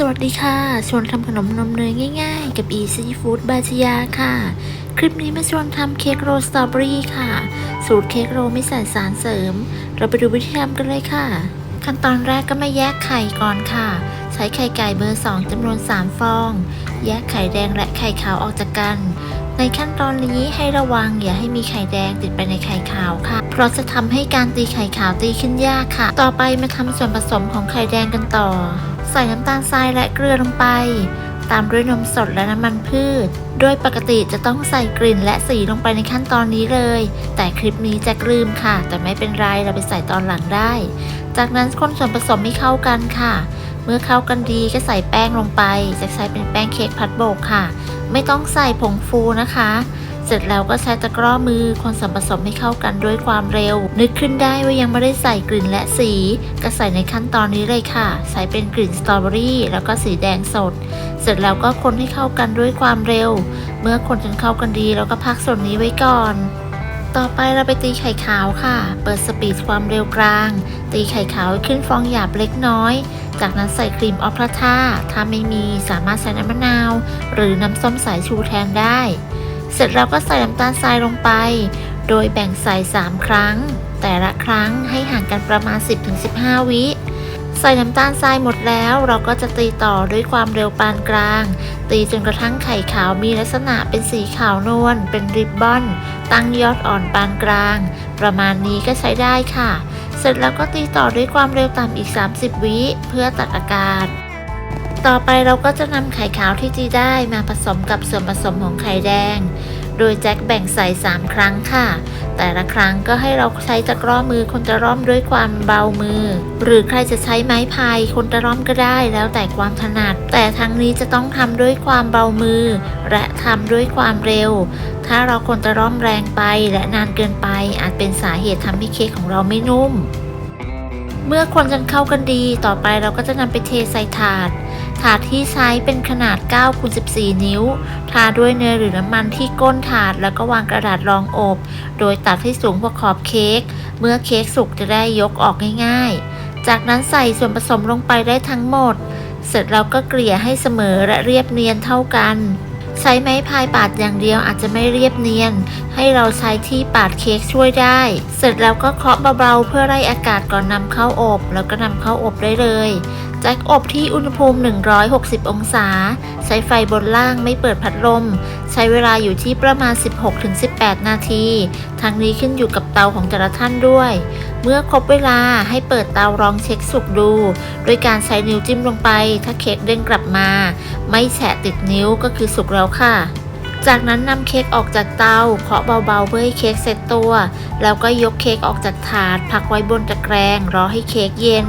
สวัสดีค่ะ ชวนทำขนมนมเนยง่ายๆ กับ Easy Food บาจยาค่ะ คลิปนี้มาชวนทำเค้กโรสตรอเบอรี่ค่ะ สูตรเค้กโรไม่ใส่สารเสริม เราไปดูวิธีทำกันเลยค่ะ ขั้นตอนแรกก็มาแยกไข่ก่อนค่ะ ใช้ไข่ไก่เบอร์ 2จำนวน 3 ฟอง แยกไข่แดงและไข่ขาวออกจากกัน ในขั้นตอนนี้ให้ระวังอย่าให้มีไข่แดงติดไปในไข่ขาวค่ะ เพราะจะทำให้การตีไข่ขาวตีขึ้นยากค่ะ ต่อไปมาทำส่วนผสมของไข่แดงกันต่อ ใส่น้ำตาลทรายและเกลือลงไป ตามด้วยนมสดและน้ำมันพืช โดยปกติจะต้องใส่กลิ่นและสีลงไปในขั้นตอนนี้เลย แต่คลิปนี้จะลืมค่ะ แต่ไม่เป็นไรเราไปใส่ตอนหลังได้ จากนั้นคนส่วนผสมให้เข้ากันค่ะ เมื่อเข้ากันดีก็ใส่แป้งลงไปจะใช้เป็นแป้งเค้กพัดโบกค่ะ ไม่ต้องใส่ผงฟูนะคะ เสร็จแล้วก็ใช้ตะกร้อมือคนส่วนผสมให้เข้ากันด้วยความเร็ว นึกขึ้นได้ว่ายังไม่ได้ใส่กลิ่นและสี ก็ใส่ในขั้นตอนนี้เลยค่ะ ใส่เป็นกลิ่นสตรอเบอรี่แล้วก็สีแดงสด เสร็จแล้วก็คนให้เข้ากันด้วยความเร็ว เมื่อคนจนเข้ากันดีเราก็พักส่วนนี้ไว้ก่อนต่อไปเราไปตีไข่ขาวค่ะ เปิดสปีดความเร็วกลาง ตีไข่ขาวขึ้นฟองหยาบเล็กน้อย จากนั้นใส่ครีมออฟพลาท่าถ้าไม่มีสามารถใส่น้ำมะนาว หรือน้ำส้มสายชูแทนได้ เสร็จแล้วก็ใส่น้ำตาลทรายลงไป โดยแบ่งใส่ 3 ครั้ง แต่ละครั้งให้ห่างกันประมาณ 10-15 วิใส่น้ำตาลทรายหมดแล้วเราก็จะตีต่อด้วยความเร็วปานกลาง ตีจนกระทั่งไข่ขาวมีลักษณะเป็นสีขาวนวลเป็นริบบอน ตั้งยอดอ่อนปานกลาง ประมาณนี้ก็ใช้ได้ค่ะ เสร็จแล้วก็ตีต่อด้วยความเร็วต่ำอีก 30 วิเพื่อตัดอากาศ ต่อไปเราก็จะนำไข่ขาวที่ตีได้มาผสมกับส่วนผสมของไข่แดง โดยแจ็คแบ่งใส่ 3 ครั้งค่ะ แต่ละครั้งก็ให้เราใช้ตะกร้อมือคนตะร่อมด้วยความเบามือ หรือใครจะใช้ไม้พายคนตะร่อมก็ได้แล้วแต่ความถนัด แต่ทั้งนี้จะต้องทำด้วยความเบามือ และทำด้วยความเร็ว ถ้าเราคนตะร่อมแรงไปและนานเกินไป อาจเป็นสาเหตุทำให้เค้กของเราไม่นุ่ม เมื่อคนจนเข้ากันดี ต่อไปเราก็จะนำไปเทใส่ถาด ถาดที่ใช้เป็นขนาด9คูณ14 นิ้ว ทาด้วยเนยหรือน้ำมันที่ก้นถาดแล้วก็วางกระดาษรองอบ โดยตัดให้สูงกว่าขอบเค้ก เมื่อเค้กสุกจะได้ยกออกง่ายๆ จากนั้นใส่ส่วนผสมลงไปได้ทั้งหมด เสร็จแล้วก็เกลี่ยให้เสมอและเรียบเนียนเท่ากัน ใช้ไม้พายปาดอย่างเดียวอาจจะไม่เรียบเนียน ให้เราใช้ที่ปาดเค้กช่วยได้ เสร็จแล้วก็เคาะเบาๆเพื่อไล่อากาศก่อนนำเข้าอบ แล้วก็นำเข้าอบได้เลย แจ็คอบที่อุณหภูมิ 160 องศา ใช้ไฟบนล่างไม่เปิดพัดลม ใช้เวลาอยู่ที่ประมาณ 16-18 นาที ทั้งนี้ขึ้นอยู่กับเตาของแต่ละท่านด้วย เมื่อครบเวลาให้เปิดเตาลองเช็คสุกดู โดยการใช้นิ้วจิ้มลงไป ถ้าเค้กเด้งกลับมา ไม่แฉะติดนิ้วก็คือสุกแล้วค่ะ จากนั้นนำเค้กออกจากเตาเคาะเบาๆเพื่อให้เค้กเซ็ตตัว แล้วก็ยกเค้กออกจากถาดพักไว้บนตะแกรงรอให้เค้กเย็น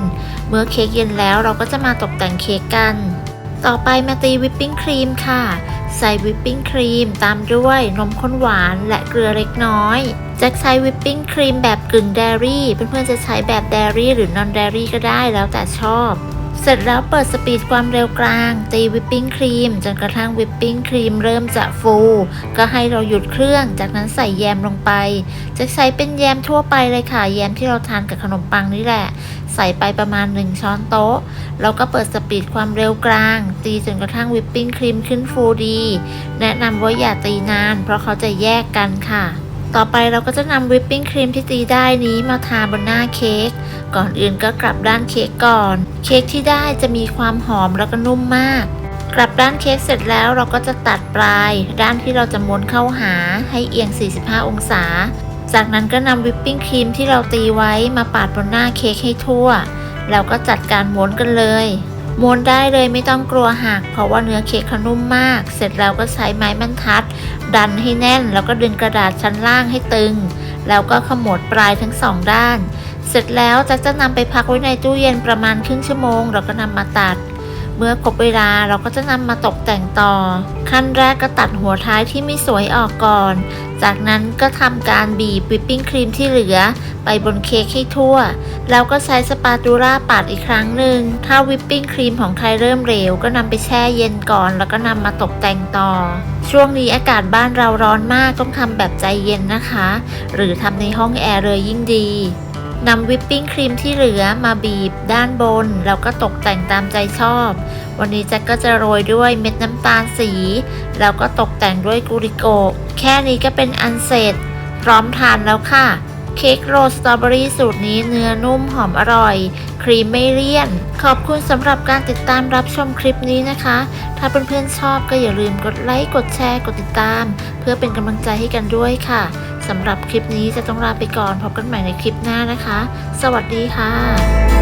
เมื่อเค้กเย็นแล้วเราก็จะมาตกแต่งเค้กกัน ต่อไปมาตีวิปปิ้งครีมค่ะ ใส่วิปปิ้งครีมตามด้วยนมข้นหวานและเกลือเล็กน้อยแจ็คใช้วิปปิ้งครีมแบบกึ่งเดรี่เพื่อนๆจะใช้แบบเดรี่หรือนอนเดรี่ก็ได้แล้วแต่ชอบ เสร็จแล้วเปิดสปีดความเร็วกลาง ตีวิปปิ้งครีม จนกระทั่งวิปปิ้งครีมเริ่มจะฟู ก็ให้เราหยุดเครื่อง จากนั้นใส่แยมลงไป จะใช้เป็นแยมทั่วไปเลยค่ะ แยมที่เราทานกับขนมปังนี่แหละ ใส่ไปประมาณ 1 ช้อนโต๊ะ แล้วก็เปิดสปีดความเร็วกลาง ตีจนกระทั่งวิปปิ้งครีมขึ้นฟูดี แนะนำว่าอย่าตีนาน เพราะเขาจะแยกกันค่ะ ต่อไปเราก็จะนำวิปปิ้งครีมที่ตีได้นี้มาทาบนหน้าเค้ก ก่อนอื่นก็กลับด้านเค้กก่อน เค้กที่ได้จะมีความหอมแล้วก็นุ่มมาก กลับด้านเค้กเสร็จแล้วเราก็จะตัดปลาย ด้านที่เราจะม้วนเข้าหาให้เอียง 45 องศา จากนั้นก็นำวิปปิ้งครีมที่เราตีไว้มาปาดบนหน้าเค้กให้ทั่ว แล้วก็จัดการม้วนกันเลย ม้วนได้เลยไม่ต้องกลัวหักเพราะว่าเนื้อเค้กเขานุ่มมาก เสร็จแล้วก็ใช้ไม้บรรทัด ดันให้แน่น แล้วก็ดึงกระดาษชั้นล่างให้ตึง แล้วก็ขมวดปลายทั้งสองด้าน เสร็จแล้วจะจะนำไปพักไว้ในตู้เย็นประมาณครึ่งชั่วโมงเราก็นำมาตัด เมื่อครบเวลาเราก็จะนำมาตกแต่งต่อ ขั้นแรกก็ตัดหัวท้ายที่ไม่สวยออกก่อน จากนั้นก็ทำการบีบวิปปิ้งครีมที่เหลือ ไปบนเค้กให้ทั่ว แล้วก็ใช้สปาตูล่าปาดอีกครั้งหนึ่ง ถ้าวิปปิ้งครีมของใครเริ่มเหลว ก็นำไปแช่เย็นก่อน แล้วก็นำมาตกแต่งต่อ ช่วงนี้อากาศบ้านเราร้อนมากต้องทำแบบใจเย็นนะคะ หรือทำในห้องแอร์เลยยิ่งดี นำวิปปิ้งครีมที่เหลือมาบีบด้านบน แล้วก็ตกแต่งตามใจชอบ วันนี้แจ็คก็จะโรยด้วยเม็ดน้ำตาลสี แล้วก็ตกแต่งด้วยกูริโกแค่นี้ก็เป็นอันเสร็จ พร้อมทานแล้วค่ะ เค้กโรลสตรอเบอรี่สูตรนี้เนื้อนุ่มหอมอร่อย ครีมไม่เลี่ยน ขอบคุณสำหรับการติดตามรับชมคลิปนี้นะคะ ถ้าเพื่อนๆชอบก็อย่าลืมกดไลค์กดแชร์กดติดตาม เพื่อเป็นกำลังใจให้กันด้วยค่ะสำหรับคลิปนี้จะต้องลาไปก่อนพบกันใหม่ในคลิปหน้านะคะ สวัสดีค่ะ